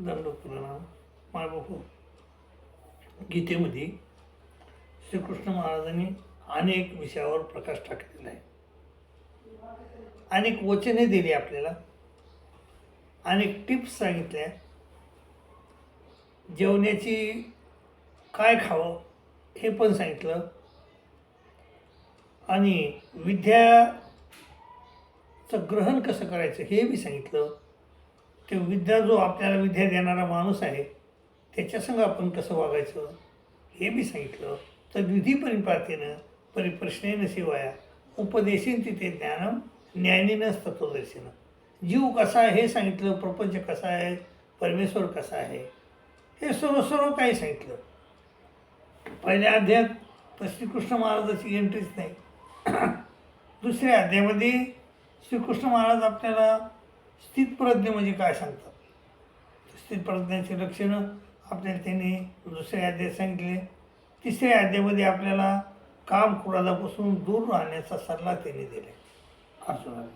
दंडोत्तराम माळबापू गीतेमध्ये श्रीकृष्ण महाराजांनी अनेक विषयावर प्रकाश टाकलेला आहे. अनेक वचने दिली आपल्याला. अनेक टिप्स सांगितल्या. जेवण्याची काय खावं हे पण सांगितलं. आणि विद्याचं ग्रहण कसं करायचं हे बी सांगितलं. ते विद्या जो आपल्याला विद्या देणारा माणूस आहे त्याच्यासंग आपण कसं वागायचं? हे बी सांगितलं. तर विधी परिपातेनं परिप्रश्नेनं शिवाया उपदेशीन तिथे ज्ञानम ज्ञानीनंच तत्वदर्शन. जीव कसा आहे हे सांगितलं प्रपंच कसा आहे परमेश्वर कसा आहे हे सर्व सर्व काही सांगितलं. पहिल्या अध्यायात तर श्रीकृष्ण महाराजाची एंट्रीच नाही. दुसऱ्या अध्यायामध्ये श्रीकृष्ण महाराज आपल्याला स्थितप्रज्ञ म्हणजे काय सांगतात? स्थितप्रज्ञाची लक्षणं आपल्याला त्यांनी दुसऱ्या अध्याय सांगितले. तिसऱ्या अध्यायामध्ये आपल्याला काम क्रोधापासून दूर राहण्याचा सल्ला त्यांनी दिला. अर्जुनाला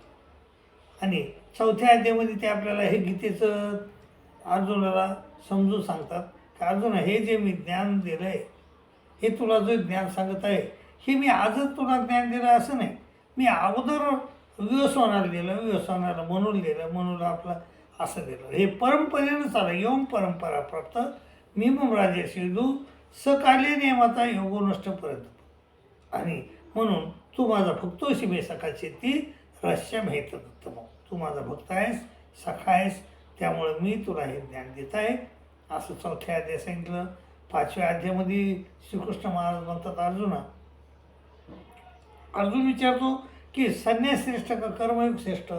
आणि चौथ्या अध्यायामध्ये ते आपल्याला हे गीतेचं अर्जुनाला समजून सांगतात की अर्जुन हे जे मी ज्ञान दिलं आहे हे तुला जे ज्ञान सांगत आहे हे मी आजच तुला ज्ञान दिलं असं नाही. मी अगोदर व्यवसानाला दिलं व्यवसानाला म्हणून दिलं मनूला आपलं असं दिलं हे परंपरेनं चाललं यम परंपरा प्राप्त मी मग राजे सिंधू सकाले नियमाचा योगो पर्यंत. आणि म्हणून तू माझा भक्तोशी मे सखाची ती रहस्य माहीत दत्तम तू माझा भक्त आहेस सखा आहेस त्यामुळे मी तुला हे ज्ञान देत आहे. असं चौथ्या अध्याय सांगितलं. पाचव्या अध्यायामध्ये श्रीकृष्ण महाराज म्हणतात अर्जुना अर्जुन विचारतो की संन्यास श्रेष्ठ का कर्मयोग श्रेष्ठ?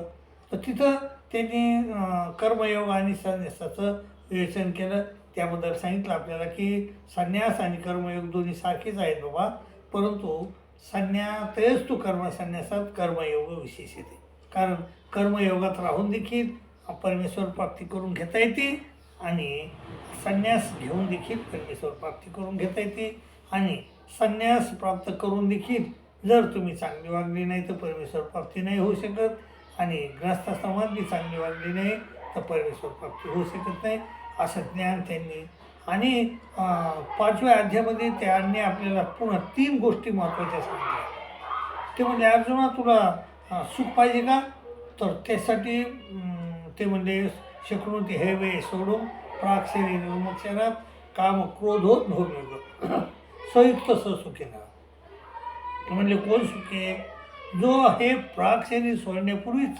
तर तिथं त्यांनी कर्मयोग आणि संन्यासाचं विवेचन केलं. त्याबद्दल सांगितलं आपल्याला की संन्यास आणि कर्मयोग दोन्ही सारखेच आहेत बाबा. परंतु संन्यातच तू कर्म संन्यासात कर्मयोग विशेष येते कारण कर्मयोगात राहून देखील परमेश्वर प्राप्ती करून घेता येते आणि संन्यास घेऊन देखील परमेश्वर प्राप्ती करून घेता येते. आणि संन्यास प्राप्त करून देखील जर तुम्ही चांगली वागली नाही तर परमेश्वर प्राप्ती नाही होऊ शकत. आणि ग्रस्ताश्रमात बी चांगली वागली नाही तर परमेश्वर प्राप्ती होऊ शकत नाही. असं ज्ञान त्यांनी. आणि पाचव्या अध्यामध्ये त्यांनी आपल्याला पुन्हा तीन गोष्टी महत्त्वाच्या सांगितल्या. ते म्हणजे अर्जुना तुला सुख पाहिजे का? तर त्यासाठी ते म्हणजे शक्नुती हे वे सोडून प्राक निर्मक्षरात विमोक्षणात काम क्रोधोत भोगयोग संयुक्त सुखीना म्हणजे कोण सुखी? आहे जो हे प्राक सोडण्यापूर्वीच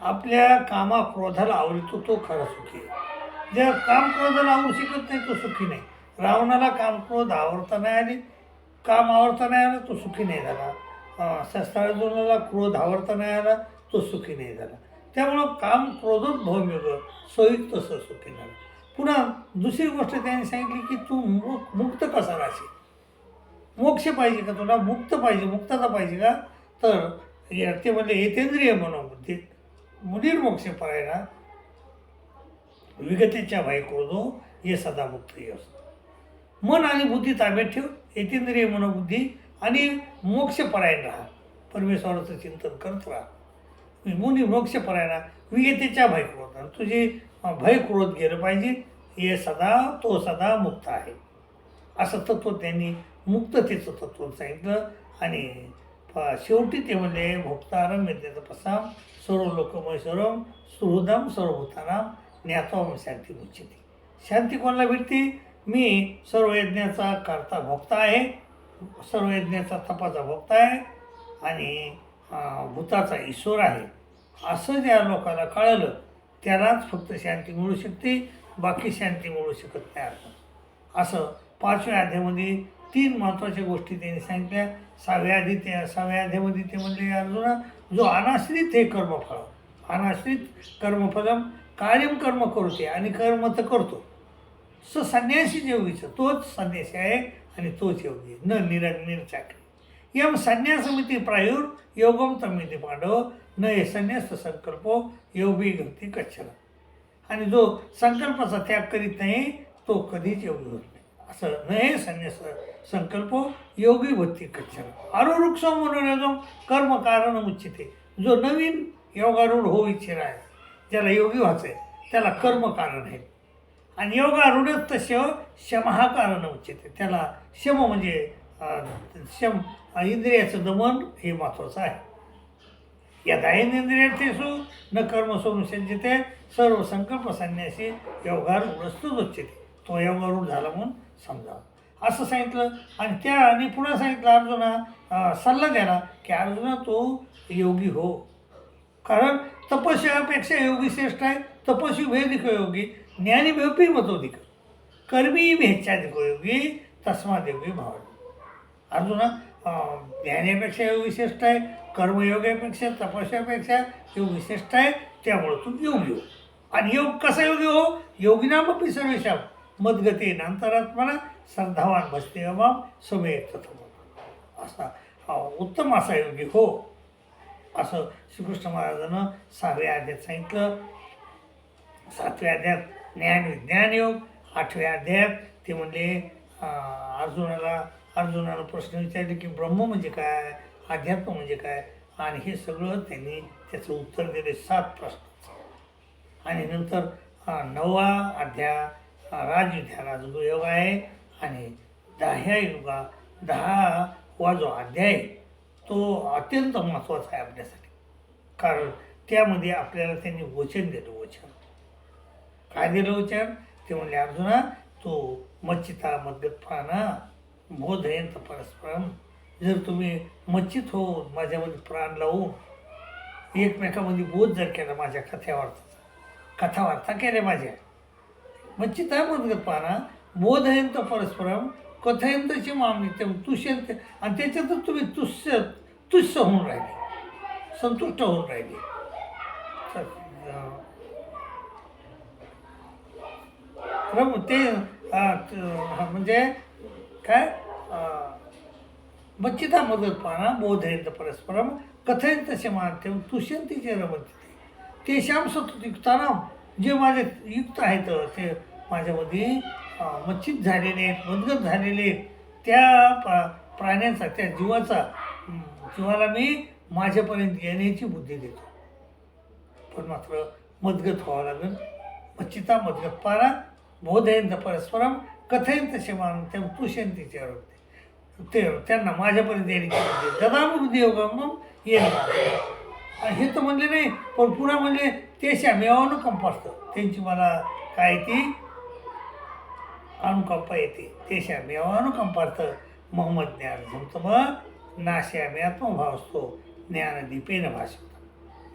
आपल्या कामा क्रोधाला आवडतो तो खरा सुखी आहे. ज्या काम क्रोधाला आवडू शकत नाही तो सुखी नाही. रावणाला काम क्रोध आवडता नाही आली काम आवडता नाही आला तो सुखी नाही झाला. शस्त्रार्जुनाला क्रोध आवडता नाही आला तो सुखी नाही झाला. त्यामुळं काम क्रोधच भव्य सोयीत तसं सुखी झालं पुन्हा दुसरी गोष्ट त्यांनी सांगितली की तू मु मुक्त कसा राहशील? मोक्ष पाहिजे का तुला? मुक्त पाहिजे मुक्तता पाहिजे का? तर या- ते म्हणजे येतेंद्रिय मनोबुद्धी मुनीर मोक्ष परायणा विगतेच्या भाई क्रोधो हे सदा मुक्त असतो. मन आणि बुद्धी ताब्यात ठेव येतेंद्रिय मनोबुद्धी आणि मोक्ष परायण राहा. परमेश्वराचं चिंतन करत राहा. मुनी मोक्ष परायणा विगतेच्या भय क्रोध तुझे भय क्रोध गेलं पाहिजे हे सदा तो सदा मुक्त आहे. असं तत्व त्यांनी मुक्ततेचं तत्व सांगितलं. आणि प- शेवटी ते म्हणले भोक्तारम विद्येचं पसाम सर्व लोकमैश्वरम सुहृदम सर्वभूतानाम ज्ञातोम शांती मुच्यते. शांती कोणाला भेटते? मी सर्व यज्ञाचा कर्ता भोक्ता आहे सर्व यज्ञाचा तपाचा भोक्ता आहे आणि भूताचा ईश्वर आहे. असं ज्या लोकांना कळलं त्यालाच फक्त शांती मिळू शकते बाकी शांती मिळू शकत नाही. अर्थात असं पाचव्या अध्यामध्ये तीन महत्त्वाच्या गोष्टी त्यांनी सांगितल्या. सहाव्या ते त्या सहाव्या ते म्हणले अर्जुना जो अनाश्रित हे कर्मफळ. अनाश्रित कर्मफलम कार्यम कर्म करते आणि कर्म तर करतो. स संन्यासी योगीचं तोच संन्यासी आहे आणि तोच योगी आहे. न निरग निर्चाकरी. यम संन्यासमिती प्रायुर योगम तमिती पांडव. न हे संन्यास संकल्पो योगी गती कच्छला आणि जो संकल्पाचा त्याग करीत नाही तो कधीच योगी होत नाही. असं न हे संन्यास संकल्प योगी भक्ती कच्छन आरुरुक्ष मनोरंजम कर्म कारण उच्चिते जो नवीन योगारूढ होऊ इच्छित आहे ज्याला योगी व्हायचं आहे त्याला कर्म कारण आहे. आणि योगारूढ शम हा कारण उच्यते त्याला शम म्हणजे शम इंद्रियाचं दमन हे महत्त्वाचं आहे. यदायनेंद्रियर्थेषु न कर्म सर्व संकल्प संन्यासी व्यवहार उडस्तच उच्यते तो व्यवहारूढ झाला म्हणून समजा असं सांगितलं. आणि त्या आणि पुन्हा सांगितलं अर्जुना सल्ला द्याला की अर्जुना तो योगी हो. कारण तपस्यापेक्षा योगी श्रेष्ठ आहे. तपस्वी भेदिक योगी. ज्ञानी भेपी मतोदिक कर्मी भेच्छादिक योगी. तस्माद योगी भाव अर्जुना ज्ञानापेक्षा योगी श्रेष्ठ आहे. कर्मयोगापेक्षा तपस्यापेक्षा योगी श्रेष्ठ आहे. त्यामुळं तू योगी हो. आणि योग कसा योगी हो? योगिनामपी सर्वेशा मदगती अंतरात्मना श्रद्धावान भसते अमाम समेत तथम असा उत्तम असा योगी हो। असं श्रीकृष्ण महाराजानं सहाव्या अध्यात सांगितलं। सातव्या अध्यात ज्ञान विज्ञान योग आठव्या अध्यायात ते म्हणले अर्जुनाला अर्जुनानं प्रश्न विचारले की ब्रह्म म्हणजे काय अध्यात्म म्हणजे काय? आणि हे सगळं त्यांनी त्याचं उत्तर दिले सात प्रश्न आणि नंतर नवा नववा अध्याय अं, राजयुध्या योग आहे आणि दहाव्या युगा दहा वा जो अध्याय तो अत्यंत महत्त्वाचा आहे आपल्यासाठी. कारण त्यामध्ये आपल्याला त्यांनी वचन दिलं वचन. काय दिलं वचन? ते म्हणले अर्जुना तो मच्चिता मद्गत प्राणा बोधयंत परस्परम जर तुम्ही मच्छित होऊन माझ्यामध्ये प्राण लावून एकमेकामध्ये बोध जर केला माझ्या कथावार्ताचा कथावार्ता केल्या माझ्या मच्चिता मद्गत प्राणा बोधयंत परस्परम कथयंतची मामनित्यम तुष्यंत आणि त्याच्यातच तुम्ही तुष्य तुष्य होऊन राहिले. संतुष्ट होऊन राहिले. रम ते म्हणजे काय? मच्छिता बच्चिता मदत पाना बोधयंत परस्परम कथयंत तसे माध्यम तुष्यंतीचे रमत ते श्याम सतुयुक्तानाम जे माझे युक्त आहेत ते माझ्यामध्ये मच्छित झालेले आहेत मदगत झालेले आहेत. त्या प्रा प्राण्यांचा त्या जीवाचा जीवाला मी माझ्यापर्यंत येण्याची बुद्धी देतो. पण मात्र मदगत व्हावं लागेल. मच्छिता मदगत पारा बोधयंत परस्परम कथयंत शमान त्या तुष्यंतीचे ते त्यांना माझ्यापर्यंत येण्याची बुद्धी. ददामुद्धी योगा येणार हे तर म्हणले नाही पण पुन्हा म्हणले ते श्यामेवानं कंपासतं त्यांची मला काय ती अनुकंपा येते. ते श्यामेवानं मोहम्मद ज्ञान जमतं मग. नाश्यामे आत्मभाव असतो ज्ञानदीपेन भाषतो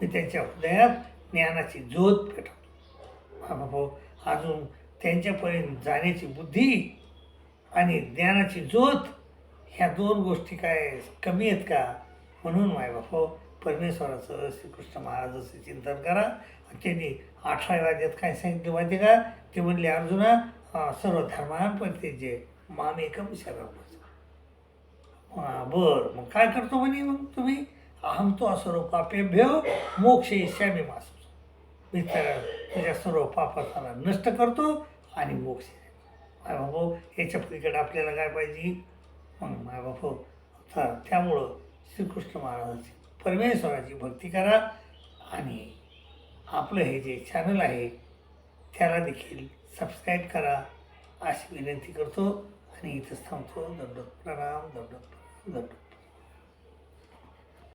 मी त्यांच्या हृदयात ज्ञानाची ज्योत पेटवतो. हा भाऊ अजून त्यांच्यापर्यंत जाण्याची बुद्धी आणि ज्ञानाची ज्योत ह्या दोन गोष्टी काय कमी आहेत का? म्हणून माय बापो परमेश्वराचं श्रीकृष्ण महाराजाचं चिंतन करा. त्यांनी अठराव्या वाद्यात काय सांगितले माहिती का? ते म्हणले अर्जुना सर्व धर्मांपैकी जे मामेकम शरण बर मग काय करतो म्हणे मग तुम्ही? अहम तो असरो पापेभ्य मोक्ष इष्यामी मास मी त्याच्या सर्व पापाला नष्ट करतो आणि मोक्ष माय बाबू याच्या पलीकडे आपल्याला काय पाहिजे? मग माय बापू तर त्यामुळं श्रीकृष्ण महाराजाची परमेश्वराची भक्ती करा आणि आपलं हे जे चॅनल आहे त्याला देखील सबस्क्राईब करा. अशी विनंती करतो आणि इथंच थांबतो. दंडोत प्रणाम दंडोत प्रणाम दंडोत